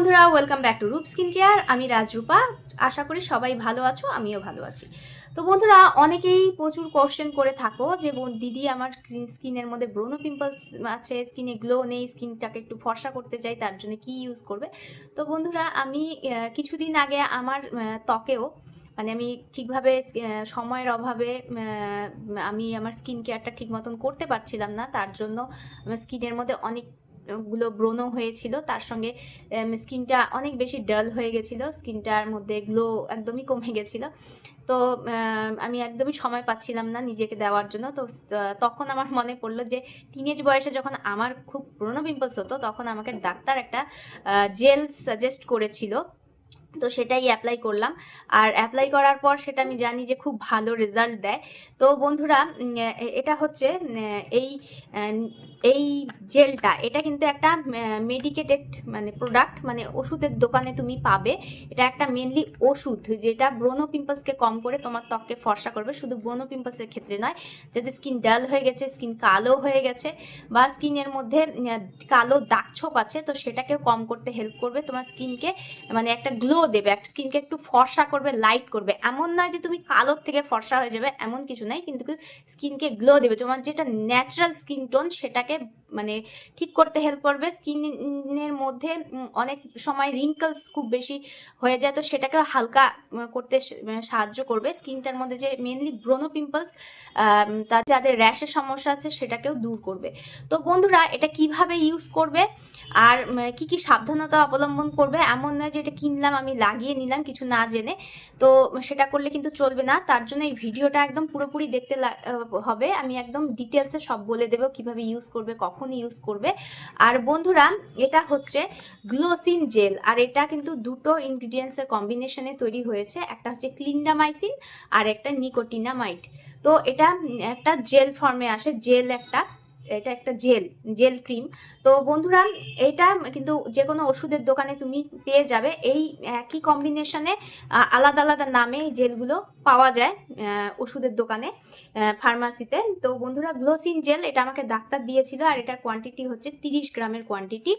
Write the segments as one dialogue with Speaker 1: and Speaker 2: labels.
Speaker 1: বন্ধুরা welcome back to Roop skin care আমি রাজরূপা। আশা করি সবাই ভালো আছো, আমিও ভালো আছি। তো বন্ধুরা, অনেকেই প্রচুর কোশ্চেন করে থাকো যে দিদি আমার স্কিনের মধ্যে ব্রোনো পিম্পলস আছে স্কিনে গ্লো নেই স্কিনটাকে একটু ফর্সা করতে চাই, তার জন্য কি ইউজ করবে? তো বন্ধুরা, আমি কিছুদিন আগে আমার ত্বকেও মানে আমি ঠিকভাবে সময়ের অভাবে আমি আমার স্কিন কেয়ারটা ঠিক মতন করতে পারছিলাম না, তার জন্য আমার স্কিনের মধ্যে অনেক গুলো ব্রণ হয়েছিল, তার সঙ্গে স্কিনটা অনেক বেশি ডাল হয়ে গেছিল, স্কিনটার মধ্যে গ্লো একদমই কমে গেছিল। তো আমি একদমই সময় পাচ্ছিলাম না নিজেকে দেওয়ার জন্য। তো তখন আমার মনে পড়ল যে টিনেজ বয়সে যখন আমার খুব পুরোনো পিম্পলস হতো, তখন আমাকে ডাক্তার একটা জেল সাজেস্ট করেছিল। তো সেটাই অ্যাপ্লাই করলাম। আর অ্যাপ্লাই করার পর সেটা আমি জানি যে খুব ভালো রেজাল্ট দেয়। তো বন্ধুরা এটা হচ্ছে এই এই জেলটা, এটা কিন্তু একটা মেডিকেটেড মানে প্রোডাক্ট মানে ওষুধের দোকানে তুমি পাবে। এটা একটা মেনলি ওষুধ যেটা ব্রোনো পিম্পলসকে কম করে তোমার ত্বককে ফর্সা করবে। শুধু ব্রোনো পিম্পলসের ক্ষেত্রে নয় যাদের স্কিন ডাল হয়ে গেছে স্কিন কালো হয়ে গেছে বা স্কিনের মধ্যে কালো দাগছোপ আছে, তো সেটাকেও কম করতে হেল্প করবে। তোমার স্কিনকে মানে একটা গ্লো দেবে স্কিনকে একটু ফর্সা করবে লাইট করবে। এমন নয় যে তুমি কালোর থেকে ফর্সা হয়ে যাবে, এমন কিছু নাই কিন্তু স্কিনকে গ্লো দেবে? তোমার যেটা ন্যাচারাল স্কিন টোন সেটাকে মানে ঠিক করতে হেল্প করবে। স্কিনের মধ্যে অনেক সময় রিঙ্কলস খুব বেশি হয়ে যায়, তো সেটাকে হালকা করতে সাহায্য করবে। স্কিনটার মধ্যে যে মেনলি ব্রোনো পিম্পলস তার যাদের র্যাশের সমস্যা আছে, সেটাকেও দূর করবে। তো বন্ধুরা, এটা কীভাবে ইউজ করবে? আর কি কি সাবধানতা অবলম্বন করবে? এমন নয় যে এটা কিনলাম, আমি লাগিয়ে নিলাম, কিছু না জেনে। তো সেটা করলে কিন্তু চলবে না। তার জন্য এই ভিডিওটা একদম পুরোপুরি দেখতে হবে। আমি একদম ডিটেলসে সব বলে দেবো কীভাবে ইউজ করবে, কখন ইউজ করবে। আর বন্ধুরা, এটা হচ্ছে গ্লোসিন জেল আর এটা কিন্তু দুটো ইনগ্রিডিয়েন্টসের কম্বিনেশনে তৈরি হয়েছে। একটা হচ্ছে ক্লিন্ডামাইসিন আর একটা নিকোটিনামাইট। তো এটা একটা জেল ফর্মে আসে। জেল একটা এটা একটা জেল জেল ক্রিম। তো বন্ধুরা, এটা কিন্তু যে কোনো ওষুধের দোকানে তুমি পেয়ে যাবে। এই একই কম্বিনেশনে আলাদা আলাদা নামে এই জেলগুলো পাওয়া যায় ওষুধের দোকানে ফার্মাসিতে তো বন্ধুরা গ্লোসিন জেল এটা আমাকে ডাক্তার দিয়েছিল, আর এটার কোয়ান্টিটি হচ্ছে তিরিশ গ্রামের কোয়ান্টিটি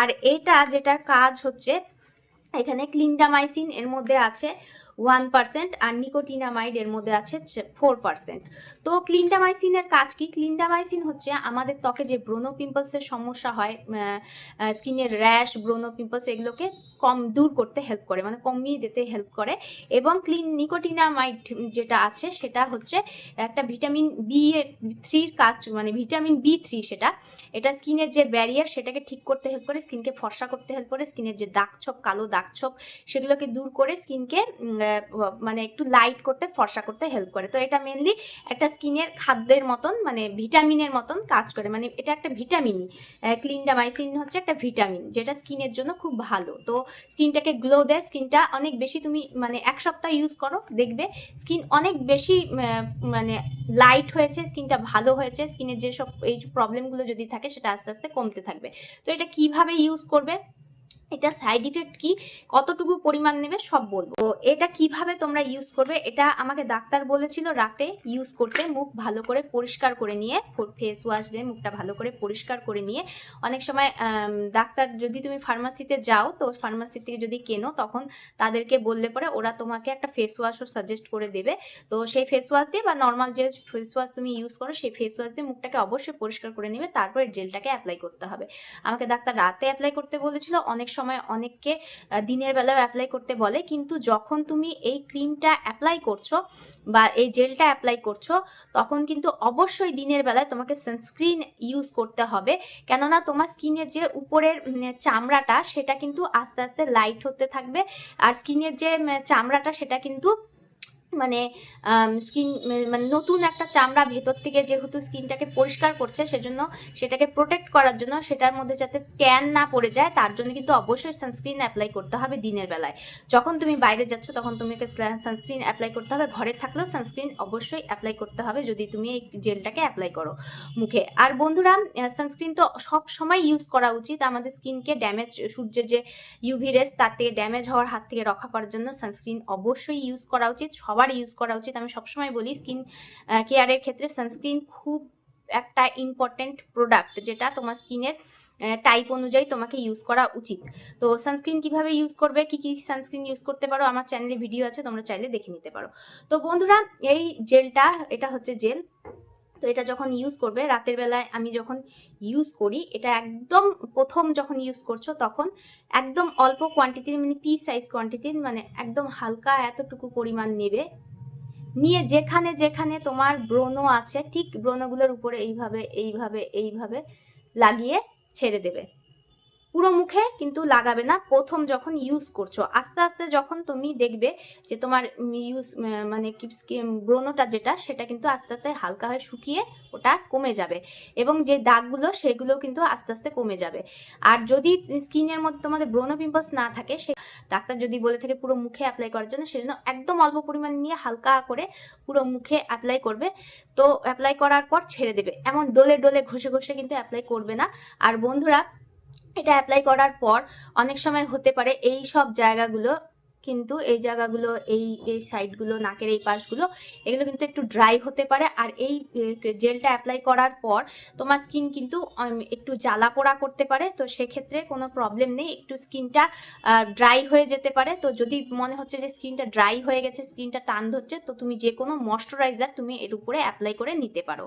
Speaker 1: আর এটা যেটার কাজ হচ্ছে, এখানে ক্লিন্ডামাইসিন এর মধ্যে আছে। ওয়ান পার্সেন্ট আর নিকোটিনামাইড এর মধ্যে আছে ফোর পার্সেন্ট তো ক্লিনটামাইসিনের কাজ কি? ক্লিনটামাইসিন হচ্ছে আমাদের ত্বকে যে ব্রোনো পিম্পলসের সমস্যা হয় স্কিনের র্যাশ, ব্রোনো পিম্পলস এগুলোকে কম দূর করতে হেল্প করে মানে কমিয়ে দিতে হেল্প করে। এবং ক্লিন নিকোটিনামাইড যেটা আছে সেটা হচ্ছে একটা ভিটামিন বি এর থ্রির কাজ মানে ভিটামিন বি থ্রি সেটা, এটা স্কিনের যে ব্যারিয়ার সেটাকে ঠিক করতে হেল্প করে, স্কিনকে ফর্সা করতে হেল্প করে, স্কিনের যে দাগছোপ কালো দাগছোপ সেগুলোকে দূর করে স্কিনকে মানে একটু লাইট করতে, ফর্সা করতে হেল্প করে। তো এটা মেনলি একটা স্কিনের খাদ্যের মতন মানে ভিটামিনের মতন কাজ করে। মানে এটা একটা ভিটামিনই ক্লিনডামাইসিন হচ্ছে একটা ভিটামিন যেটা স্কিনের জন্য খুব ভালো। তো স্কিনটাকে গ্লো দেয়। স্কিনটা অনেক বেশি তুমি মানে এক সপ্তাহ ইউজ করো, দেখবে স্কিন অনেক বেশি মানে লাইট হয়েছে স্কিনটা ভালো হয়েছে স্কিনের যেসব এই প্রবলেমগুলো যদি থাকে, সেটা আস্তে আস্তে কমতে থাকবে। তো এটা কীভাবে ইউজ করবে? এটা সাইড ইফেক্ট কি? কতটুকু পরিমাণ নেবে সব বলব। এটা কীভাবে তোমরা ইউজ করবে? এটা আমাকে ডাক্তার বলেছিল রাতে ইউজ করতে মুখ ভালো করে পরিষ্কার করে নিয়ে ফেস ওয়াশ দিয়ে মুখটা ভালো করে পরিষ্কার করে নিয়ে। অনেক সময় ডাক্তার যদি তুমি ফার্মাসিতে যাও, তো ফার্মাসি থেকে যদি কেনো, তখন তাদেরকে বললে পরে ওরা তোমাকে একটা ফেস ওয়াশও সাজেস্ট করে দেবে। তো সেই ফেস ওয়াশ দিয়ে বা নর্মাল যে ফেস ওয়াশ তুমি ইউজ করো, সেই ফেস ওয়াশ দিয়ে মুখটাকে অবশ্যই পরিষ্কার করে নেবে, তারপরে জেলটাকে অ্যাপ্লাই করতে হবে। আমাকে ডাক্তার রাতে অ্যাপ্লাই করতে বলেছিল, অনেক সময় অনেককে দিনের বেলাও অ্যাপ্লাই করতে বলে। কিন্তু যখন তুমি এই ক্রিমটা অ্যাপ্লাই করছ বা এই জেলটা অ্যাপ্লাই করছ, তখন কিন্তু অবশ্যই দিনের বেলায় তোমাকে সানস্ক্রিন ইউজ করতে হবে। কেননা তোমার স্কিনের যে উপরের চামড়াটা, সেটা কিন্তু আস্তে আস্তে লাইট হতে থাকবে। আর স্কিনের যে চামড়াটা, সেটা কিন্তু মানে স্কিন মানে নতুন একটা চামড়া ভেতর থেকে যেহেতু স্কিনটাকে পরিষ্কার করছে, সেজন্য সেটাকে প্রোটেক্ট করার জন্য সেটার মধ্যে যাতে ট্যান না পড়ে যায়, তার জন্য কিন্তু অবশ্যই সানস্ক্রিন অ্যাপ্লাই করতে হবে দিনের বেলায়। যখন তুমি বাইরে যাচ্ছ, তখন তোমাকে সানস্ক্রিন অ্যাপ্লাই করতে হবে। ঘরে থাকলেও সানস্ক্রিন অবশ্যই অ্যাপ্লাই করতে হবে যদি তুমি এই জেলটাকে অ্যাপ্লাই করো মুখে। আর বন্ধুরা সানস্ক্রিন তো সব সময় ইউজ করা উচিত। আমাদের স্কিনকে ড্যামেজ সূর্যের যে ইউভি রেস তার থেকে ড্যামেজ হওয়ার হাত থেকে রক্ষা করার জন্য সানস্ক্রিন অবশ্যই ইউজ করা উচিত। সবার ইউজ করা উচিত। আমি সবসময় বলি স্কিন কেয়ারের ক্ষেত্রে সানস্ক্রিন খুব একটা ইম্পর্টেন্ট প্রোডাক্ট যেটা তোমার স্কিনের টাইপ অনুযায়ী তোমাকে ইউজ করা উচিত। তো সানস্ক্রিন কীভাবে ইউজ করবে, কি কি সানস্ক্রিন ইউজ করতে পারো, আমার চ্যানেলে ভিডিও আছে, তোমরা চাইলে দেখে নিতে পারো। তো বন্ধুরা, এই জেলটা এটা হচ্ছে জেল তো এটা যখন ইউজ করবে, রাতের বেলায় আমি যখন ইউজ করি, এটা একদম প্রথম যখন ইউজ করছ, তখন একদম অল্প কোয়ান্টিটির মানে পি সাইজ কোয়ান্টিটির মানে একদম হালকা এতটুকু পরিমাণ নেবে। নিয়ে যেখানে যেখানে তোমার ব্রণ আছে, ঠিক ব্রণগুলোর উপরে এইভাবে এইভাবে এইভাবে লাগিয়ে ছেড়ে দেবে। পুরো মুখে কিন্তু লাগাবে না। প্রথম যখন ইউজ করছ, আস্তে আস্তে যখন তুমি দেখবে যে তোমার ইউজ মানে ব্রণটা যেটা, সেটা কিন্তু আস্তে আস্তে হালকা হয়ে শুকিয়ে ওটা কমে যাবে এবং যে দাগগুলো, সেগুলো কিন্তু আস্তে আস্তে কমে যাবে। আর যদি স্কিনের মধ্যে তোমাদের ব্রণ পিম্পলস না থাকে, সে ডাক্তার যদি বলে থাকে পুরো মুখে অ্যাপ্লাই করার জন্য, সেজন্য একদম অল্প পরিমাণ নিয়ে হালকা করে পুরো মুখে অ্যাপ্লাই করবে। তো অ্যাপ্লাই করার পর ছেড়ে দেবে। এমন ডোলে ডোলে ঘষে ঘষে কিন্তু অ্যাপ্লাই করবে না। আর বন্ধুরা এটা অ্যাপ্লাই করার পর অনেক সময় হতে পারে এই সব জায়গাগুলো কিন্তু এই জায়গাগুলো, এই এই সাইডগুলো নাকের এই পাশগুলো, এগুলো কিন্তু একটু ড্রাই হতে পারে। আর এই জেলটা অ্যাপ্লাই করার পর তোমার স্কিন কিন্তু একটু জ্বালা পোড়া করতে পারে। তো সেক্ষেত্রে কোনো প্রবলেম নেই। একটু স্কিনটা ড্রাই হয়ে যেতে পারে। তো যদি মনে হচ্ছে যে স্কিনটা ড্রাই হয়ে গেছে স্কিনটা টান ধরছে, তো তুমি যে কোনো ময়শ্চারাইজার তুমি এর উপরে অ্যাপ্লাই করে নিতে পারো।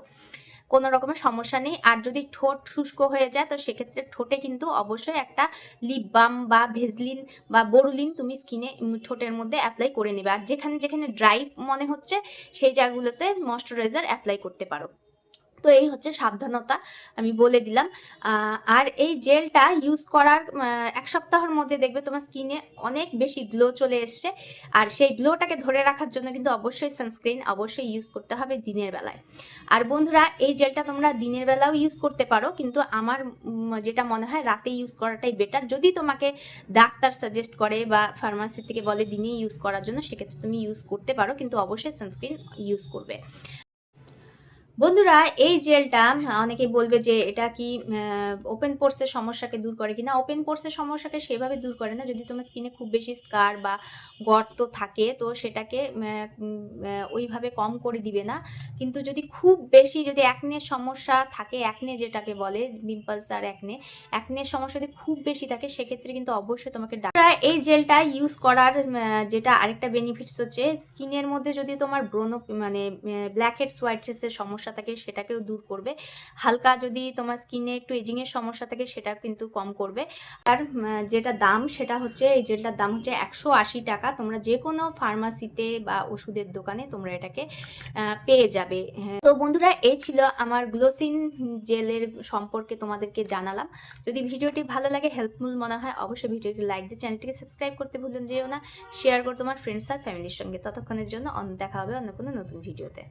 Speaker 1: কোনো রকমের সমস্যা নেই। আর যদি ঠোঁট শুষ্ক হয়ে যায়, তো সেক্ষেত্রে ঠোঁটে কিন্তু অবশ্যই একটা লিপ বাম বা ভেজলিন বা বরুলিন তুমি স্কিনে ঠোঁটের মধ্যে অ্যাপ্লাই করে নেবে। আর যেখানে যেখানে ড্রাই মনে হচ্ছে, সেই জায়গাগুলোতে ময়শ্চারাইজার অ্যাপ্লাই করতে পারো। তো এই হচ্ছে সাবধানতা আমি বলে দিলাম। আর এই জেলটা ইউজ করার এক সপ্তাহের মধ্যে দেখবে তোমার স্কিনে অনেক বেশি গ্লো চলে এসছে। আর সেই গ্লোটাকে ধরে রাখার জন্য কিন্তু অবশ্যই সানস্ক্রিন অবশ্যই ইউজ করতে হবে দিনের বেলায়। আর বন্ধুরা, এই জেলটা তোমরা দিনের বেলাও ইউজ করতে পারো, কিন্তু আমার যেটা মনে হয় রাতে ইউজ করাটাই বেটার যদি তোমাকে ডাক্তার সাজেস্ট করে বা ফার্মাসি থেকে বলে দিনে ইউজ করার জন্য, সেক্ষেত্রে তুমি ইউজ করতে পারো, কিন্তু অবশ্যই সানস্ক্রিন ইউজ করবে। বন্ধুরা, এই জেলটা অনেকে বলবে যে এটা কি ওপেন পোর্সের সমস্যাকে দূর করে কিনা? ওপেন পোর্সের সমস্যাকে সেভাবে দূর করে না। যদি তোমার স্কিনে খুব বেশি স্কার বা গর্ত থাকে, তো সেটাকে ওইভাবে কম করে দিবে না। কিন্তু যদি খুব বেশি যদি অ্যাকনের সমস্যা থাকে অ্যাকনে যেটাকে বলে পিম্পলস আর অ্যাকনে অ্যাকনের সমস্যা যদি খুব বেশি থাকে, সেক্ষেত্রে কিন্তু অবশ্যই তোমাকে ডাক্তার এই জেলটা ইউজ করার যেটা আরেকটা বেনিফিটস হচ্ছে স্কিনের মধ্যে যদি তোমার ব্রণ মানে ব্ল্যাক হেডস হোয়াইট হেডসের সমস্যা থাকে সেটাকেও দূর করবে। হালকা যদি তোমার স্কিনে একটু এজিং এর সমস্যা থাকে সেটা কিন্তু কম করবে। আর যেটা দাম সেটা হচ্ছে, এই জেলটার দাম হচ্ছে একশো আশি টাকা, তোমরা যে কোনো ফার্মাসিতে বা ওষুধের দোকানে তোমরা এটাকে পেয়ে যাবে। হ্যাঁ। তো বন্ধুরা, এই ছিল আমার গ্লোসিন জেলের সম্পর্কে তোমাদেরকে জানালাম। যদি ভিডিওটি ভালো লাগে হেল্পফুল মনে হয়, অবশ্যই ভিডিওটি লাইক দিয়ে চ্যানেলটিকে সাবস্ক্রাইব করতে ভুলুন যেও না। শেয়ার করো তোমার ফ্রেন্ডস আর ফ্যামিলির সঙ্গে। ততক্ষণের জন্য দেখা হবে অন্য কোনো নতুন ভিডিওতে